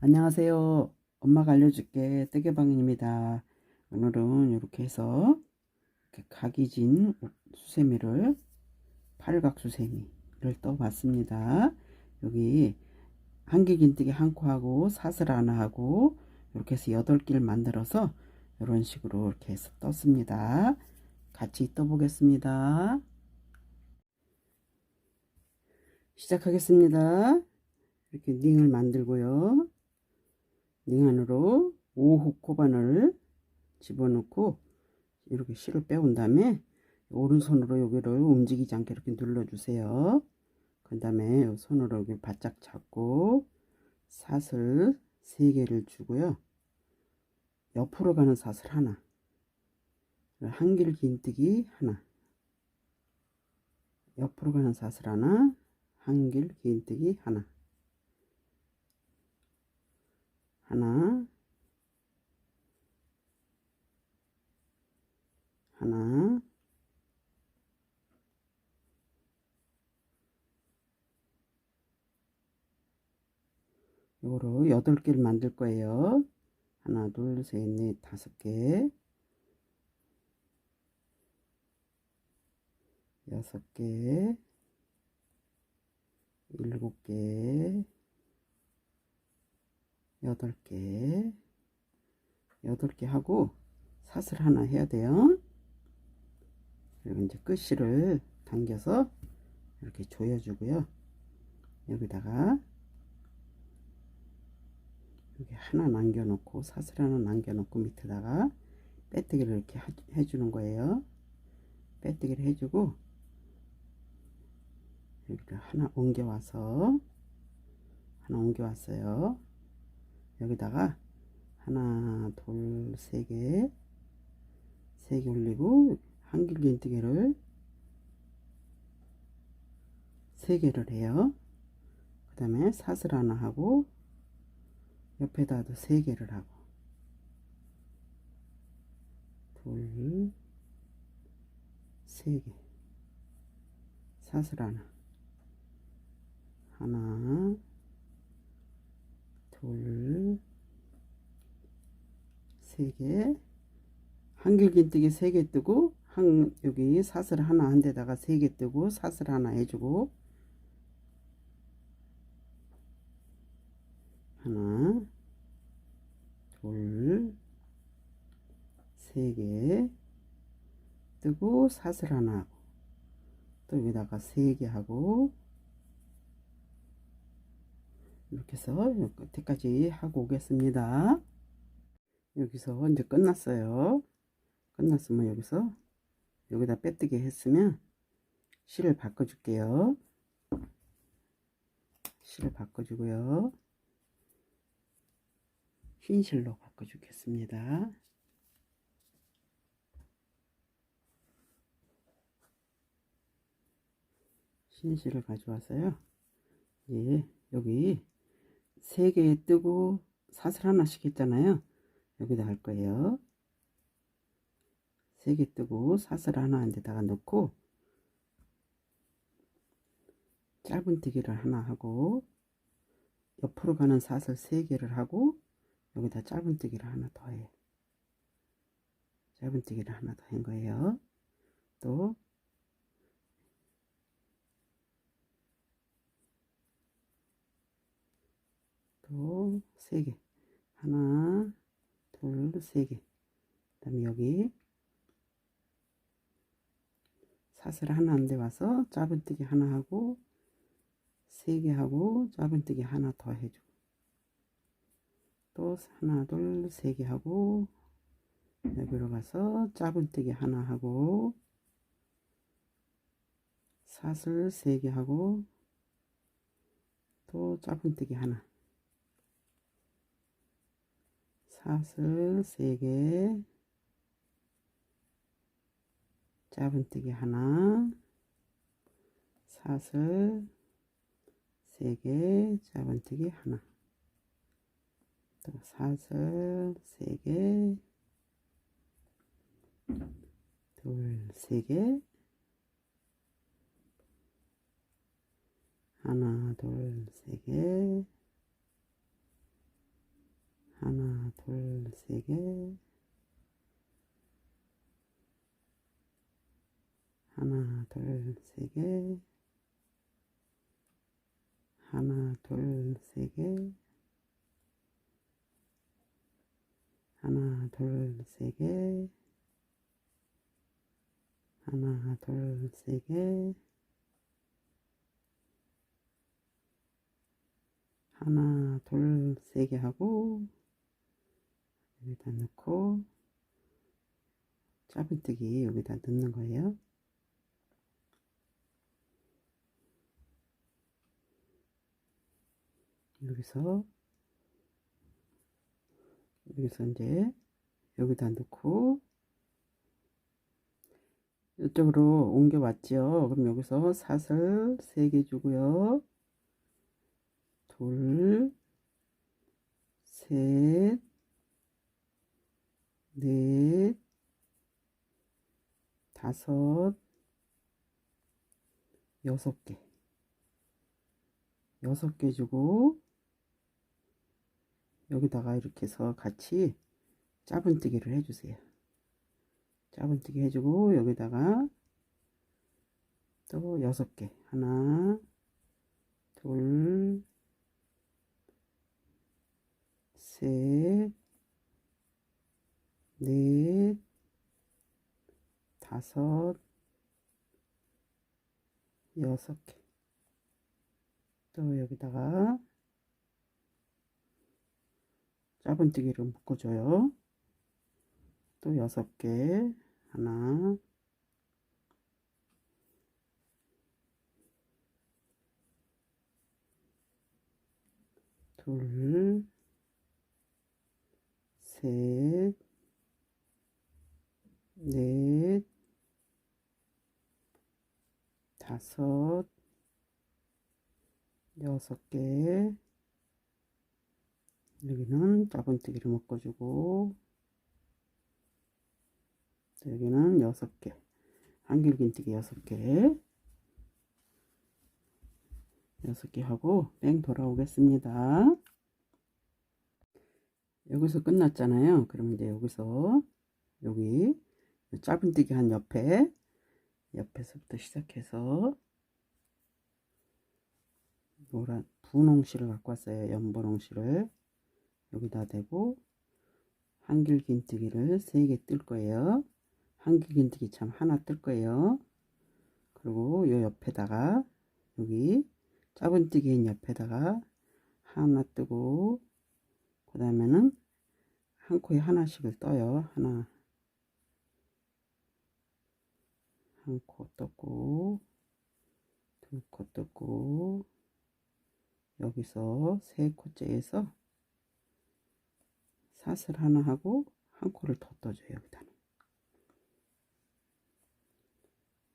안녕하세요. 엄마가 알려줄게. 뜨개방입니다. 오늘은 이렇게 해서 이렇게 각이 진 수세미를 팔각 수세미를 떠봤습니다. 여기 한길긴뜨기 한 코하고 사슬 하나 하고 이렇게 해서 여덟 개를 만들어서 이런 식으로 이렇게 해서 떴습니다. 같이 떠보겠습니다. 시작하겠습니다. 이렇게 닝을 만들고요. 닝 안으로 5호 코바늘 집어넣고 이렇게 실을 빼온 다음에 오른손으로 여기를 움직이지 않게 이렇게 눌러주세요. 그 다음에 손으로 여기 바짝 잡고 사슬 3개를 주고요. 옆으로 가는 사슬 하나 한길 긴뜨기 하나 옆으로 가는 사슬 하나 한길 긴뜨기 하나 하나 하나 요거로 여덟 개를 만들 거예요. 하나, 둘, 셋, 넷, 다섯 개, 여섯 개, 일곱 개, 여덟 개, 여덟 개 하고 사슬 하나 해야 돼요. 그리고 이제 끝실을 당겨서 이렇게 조여주고요. 여기다가 여기 하나 남겨 놓고 사슬 하나 남겨 놓고 밑에다가 빼뜨기를 이렇게 해주는 거예요. 빼뜨기를 해주고 여기를 하나 옮겨와서 하나 옮겨왔어요. 여기다가 하나 둘세 개 세 개 올리고 한길긴뜨기를 세 개를 해요. 그 다음에 사슬 하나 하고 옆에다도 세 개를 하고. 둘, 세 개, 사슬 하나, 하나, 둘, 세 개, 한길긴뜨기 세개 뜨고 한 여기 사슬 하나 한 데다가 세개 뜨고 사슬 하나 해주고. 하나, 둘, 세개 뜨고 사슬 하나 하고. 또 여기다가 세개 하고. 이렇게 해서 끝에까지 하고 오겠습니다. 여기서 이제 끝났어요. 끝났으면 여기서 여기다 빼뜨기 했으면 실을 바꿔줄게요. 실을 바꿔주고요. 흰 실로 바꿔주겠습니다. 흰 실을 가져와서요. 예, 여기 세개 뜨고 사슬 하나씩 했잖아요. 여기다 할 거예요. 세 개 뜨고 사슬 하나 한 데다가 넣고 짧은뜨기를 하나 하고 옆으로 가는 사슬 세 개를 하고 여기다 짧은뜨기를 하나 더 해. 짧은뜨기를 하나 더 한 거예요. 또또세 개. 하나, 둘, 세 개. 그 다음에 여기 사슬 하나 안 돼 와서 짧은뜨기 하나 하고 세 개 하고 짧은뜨기 하나 더 해주고 또 하나 둘 세 개 하고 여기로 가서 짧은뜨기 하나 하고 사슬 세 개 하고 또 짧은뜨기 하나 사슬 세개 짧은뜨기 하나 사슬 세개 짧은뜨기 하나. 또 사슬 세개 둘, 세개 하나, 둘, 세개 세 개, 하나, 둘, 세 개, 하나, 둘, 세 개, 하나, 둘, 세 개, 하나, 둘, 세 개, 하나, 둘, 세 개 하고, 여기다 넣고, 짜불뜨기 여기다 넣는 거예요. 여기서, 여기서 이제, 여기다 넣고, 이쪽으로 옮겨 왔죠. 그럼 여기서 사슬 세개 주고요. 둘, 셋, 넷, 다섯, 여섯 개. 여섯 개 주고, 여기다가 이렇게 해서 같이 짜분뜨기를 해주세요. 짜분뜨기 해주고, 여기다가 또 여섯 개. 하나, 둘, 셋, 넷, 다섯, 여섯 개. 또 여기다가 짜분뜨기를 묶어줘요. 또 여섯 개. 하나, 둘, 셋, 넷, 다섯, 여섯 개. 여기는 짜분뜨기를 묶어주고, 여기는 여섯 개. 한길긴뜨기 여섯 개. 여섯 개 하고 뺑 돌아오겠습니다. 여기서 끝났잖아요. 그럼 이제 여기서 여기 짧은뜨기 한 옆에 옆에서부터 시작해서 노란 분홍실을 갖고 왔어요. 연분홍실을 여기다 대고 한길긴뜨기를 세개뜰 거예요. 한길긴뜨기 참 하나 뜰 거예요. 그리고 요 옆에다가 여기 짜분뜨기인 옆에다가 하나 뜨고 그 다음에는 한 코에 하나씩을 떠요 하나 한 코 떴고 두 코 떴고 여기서 세 코째에서 사슬 하나 하고 한 코를 더 떠줘요 여기다는.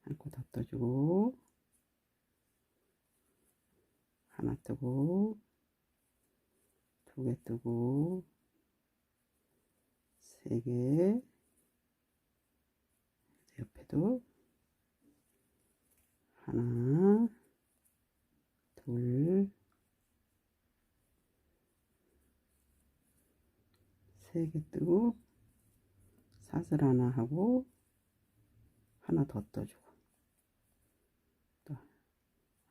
한 코 더 떠주고 하나 뜨고 두 개 뜨고 세 개. 옆에도 하나 둘 세 개 뜨고 사슬 하나 하고 하나 더 떠주고. 또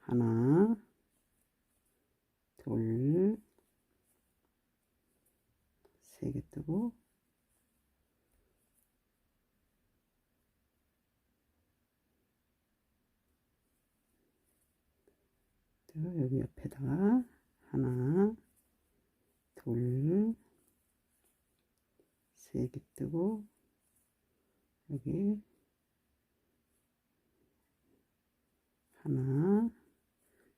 하나 둘, 세 개 뜨고, 여기 옆에다가 하나, 둘, 세개 뜨고, 여기 하나,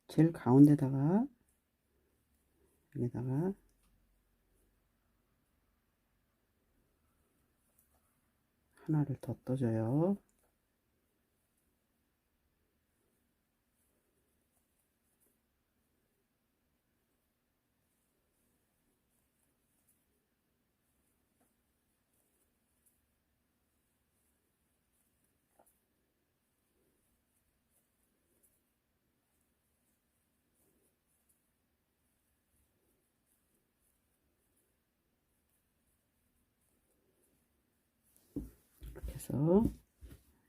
제일 가운데다가 여기다가 하나를 더 떠줘요. 해서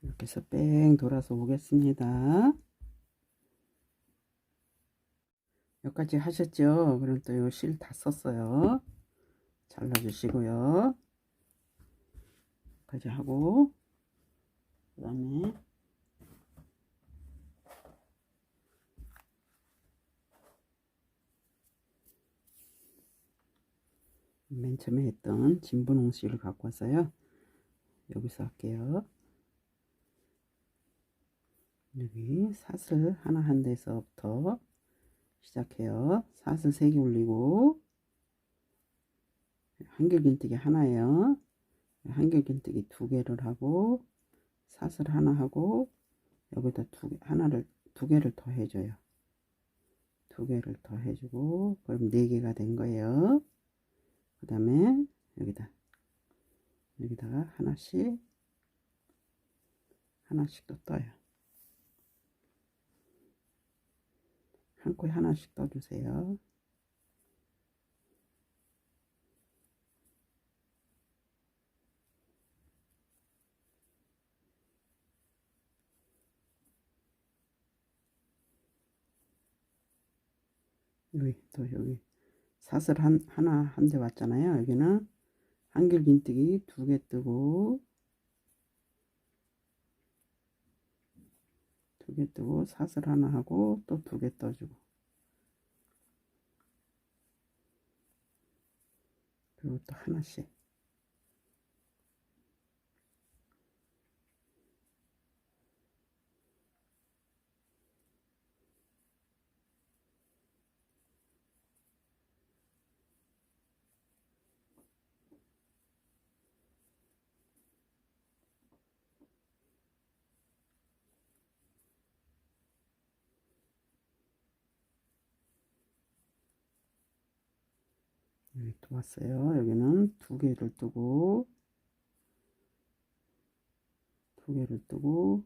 이렇게 해서 뺑 돌아서 오겠습니다. 여기까지 하셨죠? 그럼 또 요 실 다 썼어요. 잘라주시고요. 여기까지 하고 그 다음에 맨 처음에 했던 진분홍 실을 갖고 왔어요. 여기서 할게요. 여기 사슬 하나 한 데서부터 시작해요. 사슬 3개 올리고 한길긴뜨기 하나예요. 한길긴뜨기 두 개를 하고 사슬 하나 하고 여기다 두 개, 하나를 두 개를 더 해줘요. 두 개를 더 해주고 그럼 네 개가 된 거예요. 그 다음에 여기다 여기다가 하나씩 하나씩 또 떠요. 한 코에 하나씩 떠주세요. 여기 또 여기 사슬 한, 하나 한 대 왔잖아요. 여기는 한길 긴뜨기 두 개 뜨고 두 개 뜨고 사슬 하나 하고 또 두 개 떠주고. 그리고 또 하나씩 여기 또 왔어요. 여기는 두 개를 뜨고 두 개를 뜨고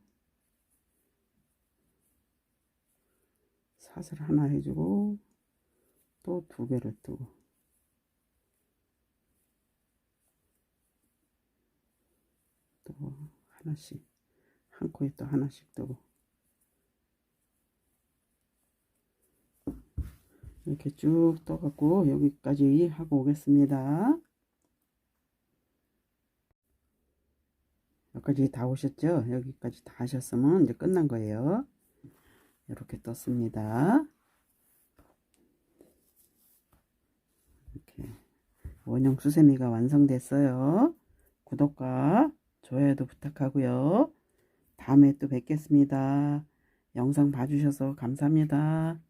사슬 하나 해주고 또 두 개를 뜨고 또 하나씩 한 코에 또 하나씩 뜨고 이렇게 쭉 떠갖고 여기까지 하고 오겠습니다. 여기까지 다 오셨죠? 여기까지 다 하셨으면 이제 끝난 거예요. 이렇게 떴습니다. 이렇게 원형 수세미가 완성됐어요. 구독과 좋아요도 부탁하고요. 다음에 또 뵙겠습니다. 영상 봐주셔서 감사합니다.